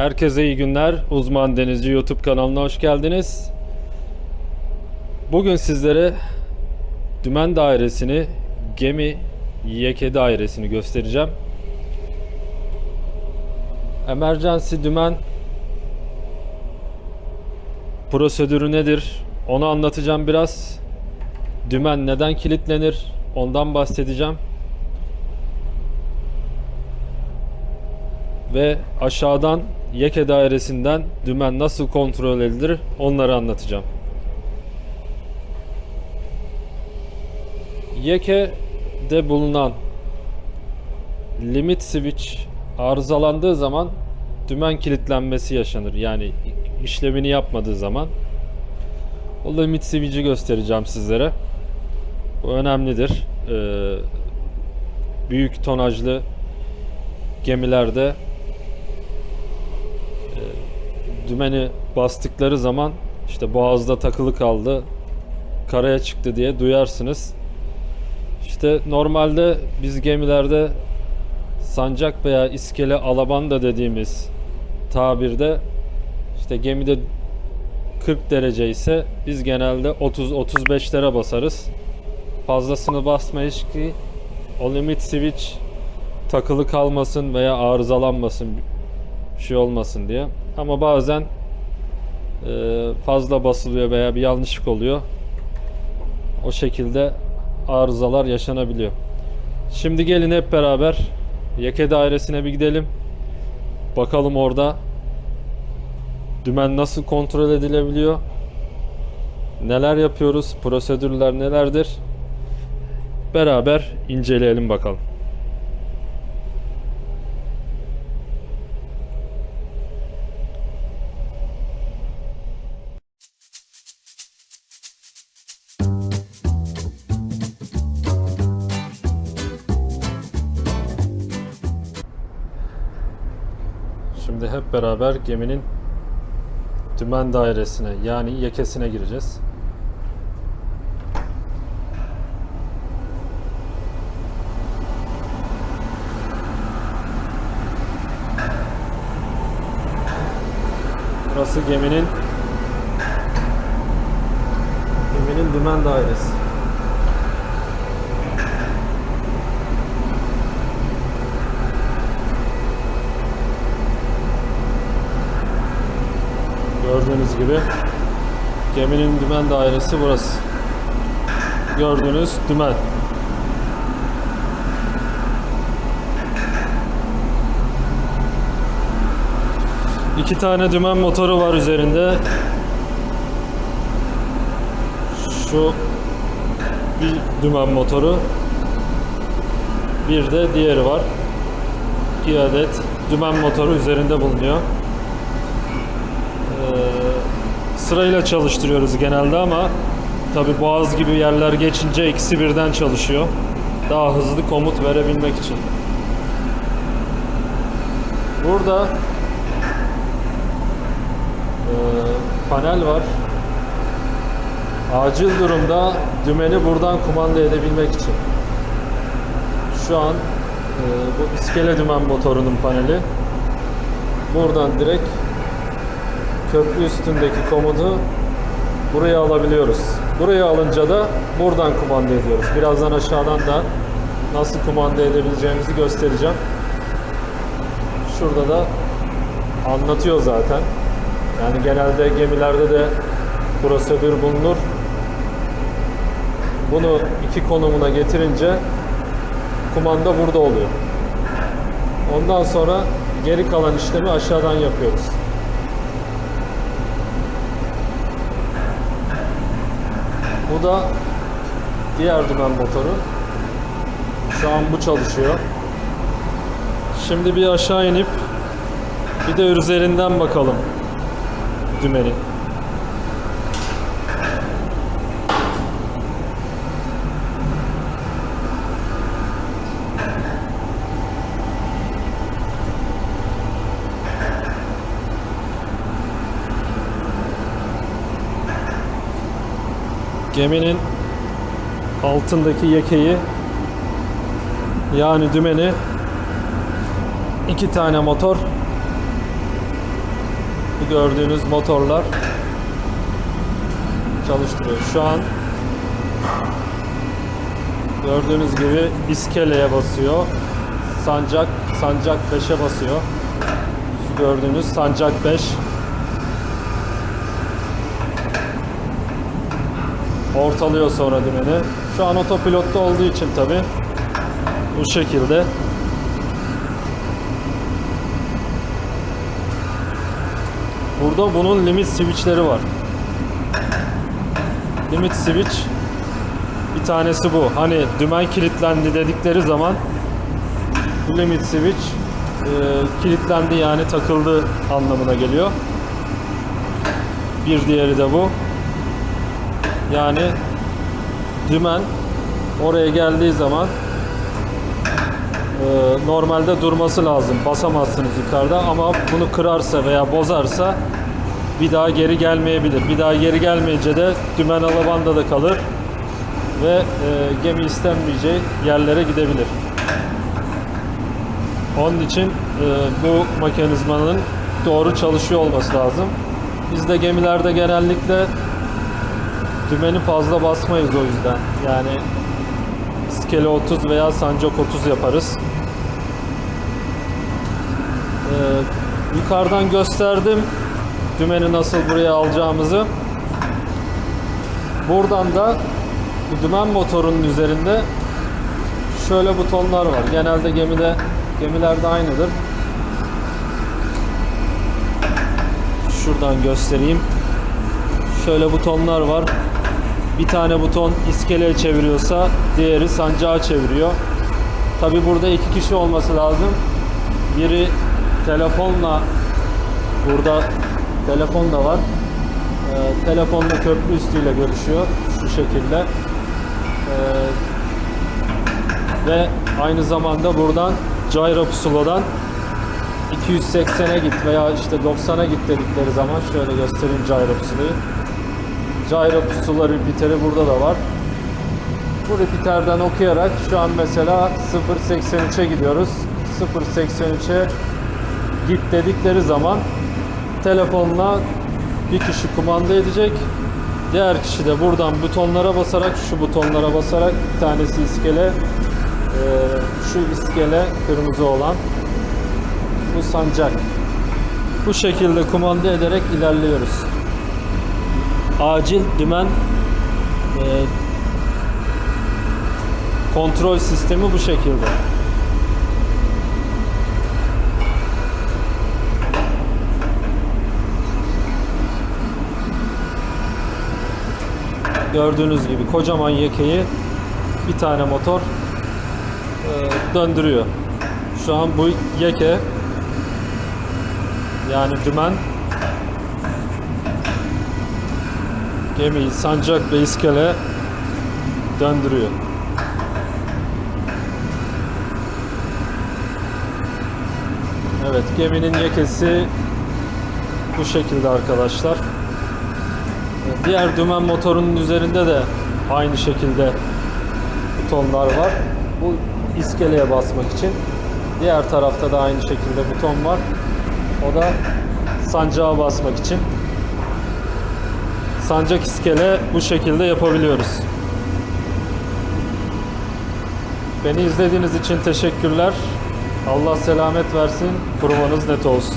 Herkese iyi günler. Uzman Denizci YouTube kanalına hoş geldiniz. Bugün sizlere dümen dairesini, gemi yeke dairesini göstereceğim. Emergency dümen prosedürü nedir? Onu anlatacağım biraz. Dümen neden kilitlenir? Ondan bahsedeceğim. ve aşağıdan yeke dairesinden dümen nasıl kontrol edilir onları anlatacağım. Yeke'de bulunan limit switch arızalandığı zaman dümen kilitlenmesi yaşanır. Yani işlemini yapmadığı zaman. O limit switch'i göstereceğim sizlere. Bu önemlidir. Ee, büyük tonajlı gemilerde dümeni bastıkları zaman işte boğazda takılı kaldı karaya çıktı diye duyarsınız. İşte normalde biz gemilerde sancak veya iskele alabanda dediğimiz tabirde işte gemide 40 derece ise biz genelde 30-35'lere basarız. Fazlasını basmayız ki o limit switch takılı kalmasın veya arızalanmasın bir şey olmasın diye. Ama bazen e, fazla basılıyor veya bir yanlışlık oluyor. O şekilde arızalar yaşanabiliyor. Şimdi gelin hep beraber Yeke dairesine bir gidelim. Bakalım orada dümen nasıl kontrol edilebiliyor? Neler yapıyoruz? Prosedürler nelerdir? Beraber inceleyelim bakalım. Şimdi hep beraber geminin dümen dairesine yani yekesine gireceğiz. Burası geminin geminin dümen dairesi. Gördüğünüz gibi geminin dümen dairesi burası. Gördüğünüz dümen. İki tane dümen motoru var üzerinde. Şu bir dümen motoru. Bir de diğeri var. İki adet dümen motoru üzerinde bulunuyor. Ee, sırayla çalıştırıyoruz genelde ama tabi boğaz gibi yerler geçince ikisi birden çalışıyor. Daha hızlı komut verebilmek için. Burada e, panel var. Acil durumda dümeni buradan kumanda edebilmek için. Şu an e, bu iskele dümen motorunun paneli. Buradan direkt köprü üstündeki komutu buraya alabiliyoruz. Buraya alınca da buradan kumanda ediyoruz. Birazdan aşağıdan da nasıl kumanda edebileceğimizi göstereceğim. Şurada da anlatıyor zaten. Yani genelde gemilerde de prosedür bulunur. Bunu iki konumuna getirince kumanda burada oluyor. Ondan sonra geri kalan işlemi aşağıdan yapıyoruz. Bu da diğer dümen motoru. Şu an bu çalışıyor. Şimdi bir aşağı inip bir de üzerinden bakalım dümenin. Geminin altındaki yekeyi yani dümeni iki tane motor gördüğünüz motorlar çalıştırıyor. Şu an gördüğünüz gibi iskeleye basıyor. Sancak sancak 5'e basıyor. Gördüğünüz sancak 5 ortalıyor sonra dümeni. Şu an otopilotta olduğu için tabi bu şekilde. Burada bunun limit switchleri var. Limit switch bir tanesi bu. Hani dümen kilitlendi dedikleri zaman bu limit switch e, kilitlendi yani takıldı anlamına geliyor. Bir diğeri de bu. Yani dümen oraya geldiği zaman e, normalde durması lazım. Basamazsınız yukarıda ama bunu kırarsa veya bozarsa bir daha geri gelmeyebilir. Bir daha geri gelmeyince de dümen alabanda kalır ve e, gemi istenmeyeceği yerlere gidebilir. Onun için e, bu mekanizmanın doğru çalışıyor olması lazım. Biz de gemilerde genellikle dümeni fazla basmayız o yüzden. Yani iskele 30 veya sancak 30 yaparız. Ee, yukarıdan gösterdim dümeni nasıl buraya alacağımızı. Buradan da bu dümen motorunun üzerinde şöyle butonlar var. Genelde gemide gemilerde aynıdır. Şuradan göstereyim. Şöyle butonlar var. Bir tane buton iskeleye çeviriyorsa diğeri sancağa çeviriyor. Tabi burada iki kişi olması lazım. Biri telefonla burada telefon da var. Ee, telefonla köprü üstüyle görüşüyor şu şekilde. Ee, ve aynı zamanda buradan gyro pusuladan 280'e git veya işte 90'a git dedikleri zaman şöyle göstereyim gyro pusulayı. Gyro pusula repeater'i burada da var. Bu repeater'den okuyarak şu an mesela 0.83'e gidiyoruz. 0.83'e git dedikleri zaman telefonla bir kişi kumanda edecek. Diğer kişi de buradan butonlara basarak, şu butonlara basarak bir tanesi iskele, eee, şu iskele kırmızı olan bu sancak. Bu şekilde kumanda ederek ilerliyoruz. Acil dümen eee, kontrol sistemi bu şekilde. Gördüğünüz gibi kocaman yekeyi bir tane motor eee, döndürüyor. Şu an bu yeke yani dümen gemiyi sancak ve iskele döndürüyor. Evet geminin yekesi bu şekilde arkadaşlar. Diğer dümen motorunun üzerinde de aynı şekilde butonlar var. Bu iskeleye basmak için. Diğer tarafta da aynı şekilde buton var. O da sancağa basmak için. Sancak iskele bu şekilde yapabiliyoruz. Beni izlediğiniz için teşekkürler. Allah selamet versin. Kurumanız net olsun.